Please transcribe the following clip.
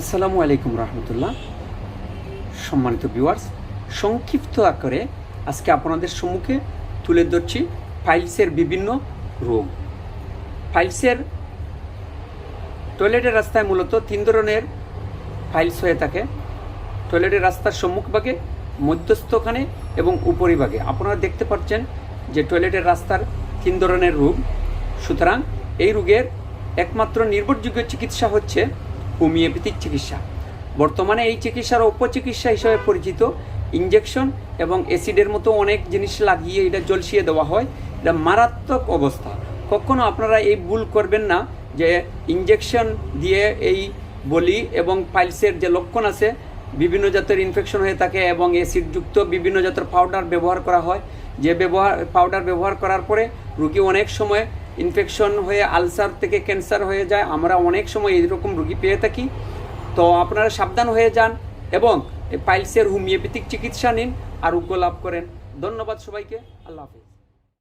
আসসালামু আলাইকুম রহমতুল্লাহ। সম্মানিত ভিউয়ার্স, সংক্ষিপ্ত আকারে আজকে আপনাদের সম্মুখে তুলে ধরছি ফাইলসের বিভিন্ন রোগ ফাইলসের টয়লেটের রাস্তায় মূলত তিন ধরনের ফাইলস হয়ে থাকে। টয়লেটের রাস্তার সম্মুখভাগে, মধ্যস্থখানে এবং উপরিভাগে। আপনারা দেখতে পাচ্ছেন যে টয়লেটের রাস্তার তিন ধরনের রোগ সুতরাং এই রোগের একমাত্র নির্ভরযোগ্য চিকিৎসা হচ্ছে হোমিওপ্যাথিক চিকিৎসা। বর্তমানে এই চিকিৎসার উপচিকিৎসা হিসেবে পরিচিত ইঞ্জেকশন এবং অ্যাসিডের মতো অনেক জিনিস লাগিয়ে এটা জলসিয়ে দেওয়া হয়। এটা মারাত্মক অবস্থা। কখনো আপনারা এই ভুল করবেন না যে ইঞ্জেকশন দিয়ে এই বলি এবং পাইলসের যে লক্ষণ আছে, বিভিন্ন জাতের ইনফেকশন হয়ে থাকে এবং অ্যাসিডযুক্ত বিভিন্ন জাতের পাউডার ব্যবহার করা হয়। যে ব্যবহার পাউডার ব্যবহার করার পরে রুগী অনেক সময় ইনফেকশন হয়ে আলসার থেকে ক্যান্সার হয়ে যায়। আমরা অনেক সময় এইরকম রুগী পেয়ে থাকি। তো আপনারা সাবধান হয়ে যান এবং পাইলসের হোমিওপ্যাথিক চিকিৎসা নিন আরোগ্য লাভ করেন। ধন্যবাদ সবাইকে। আল্লাহ হাফিজ।